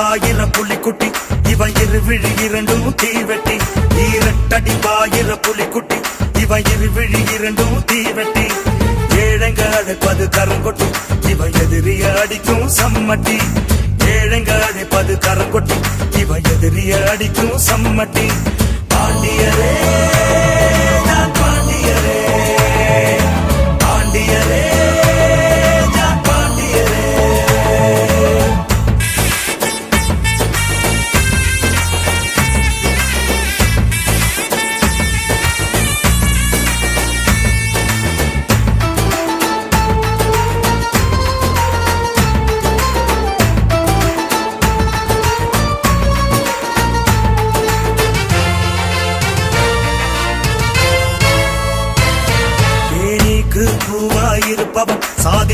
பாயிர புலிக்குட்டி இவன் இருவிழி இரண்டும் தீவெட்டி ஈரட்டடி பாயிர புலிக்குட்டி இவன் இருவிழி இரண்டும் தீவெட்டி ஏழைங்க அழைப்பது கரங்கொட்டி இவன் எதிரிய அடிக்கும் சம்மட்டி. ஏழைங்க அழைப்பது கரங்கொட்டி இவன் எதிரிய அடிக்கும் சம்மட்டி.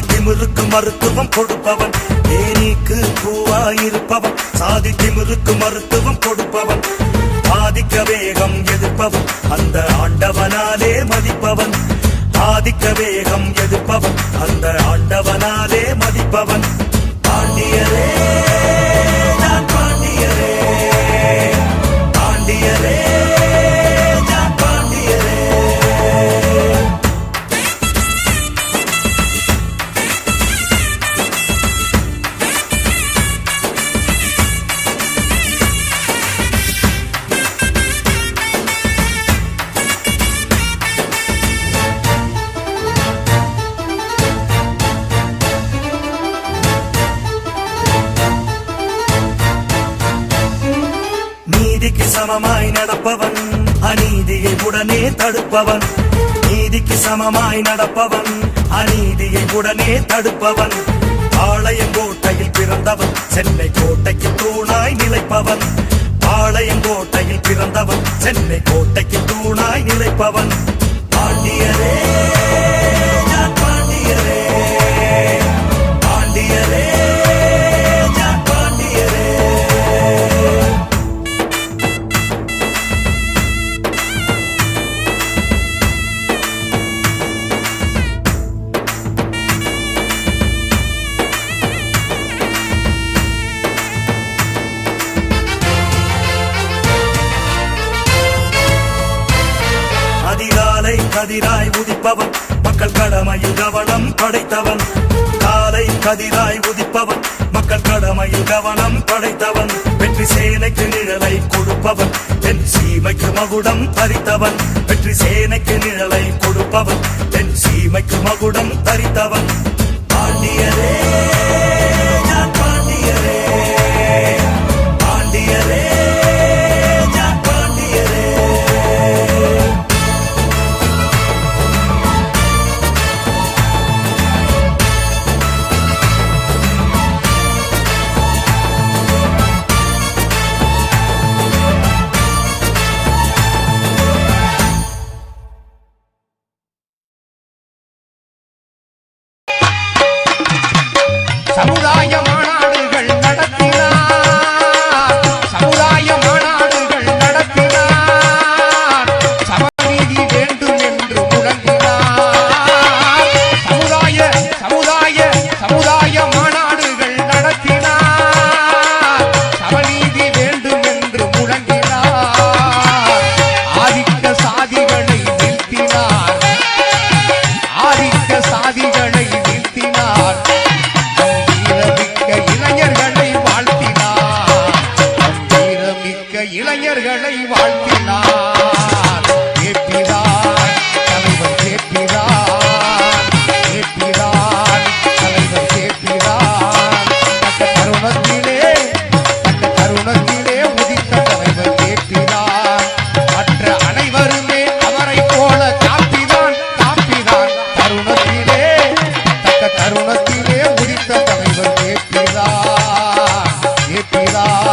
திமிருக்கு மருத்துவம் கொடுப்பவன். தேனீக்கு பூவாயிருப்பவன். சாதி திமிருக்கு மருத்துவம் கொடுப்பவன். ஆதிக்க வேகம் எதிர்ப்பவன். அந்த ஆண்டவனாலே மதிப்பவன். ஆதிக்க வேகம் எதிர்ப்பவன். அந்த ஆண்டவனாலே மதிப்பவன். பாண்டியரே. நீதிக்கு சமமாய் நடப்பவன் அநீதியை உடனே தடுப்பவன். நீதிக்கு சமமாய் நடப்பவன் அநீதியை உடனே தடுப்பவன். பாளையங்கோட்டையில் பிறந்தவன் சென்னை கோட்டைக்கு தூணாய் நிலைப்பவன். பாளையங்கோட்டையில் பிறந்தவன் சென்னை கோட்டைக்கு தூணாய் நிலைப்பவன். பாண்டியரே. கதிராய் உதிப்பவன். மக்கள் கடமையில் கவனம் படைத்தவன். காலை கதிராய் உதிப்பவன். மக்கள் கடமையில் கவனம் படைத்தவன். வெற்றி சேனைக்கு நிழலை கொடுப்பவன். தென் சீமைக்கு மகுடம் தரித்தவன். வெற்றி சேனைக்கு நிழலை கொடுப்பவன். தென் சீமைக்கு மகுடம் தரித்தவன். மாநாடுகள் हरा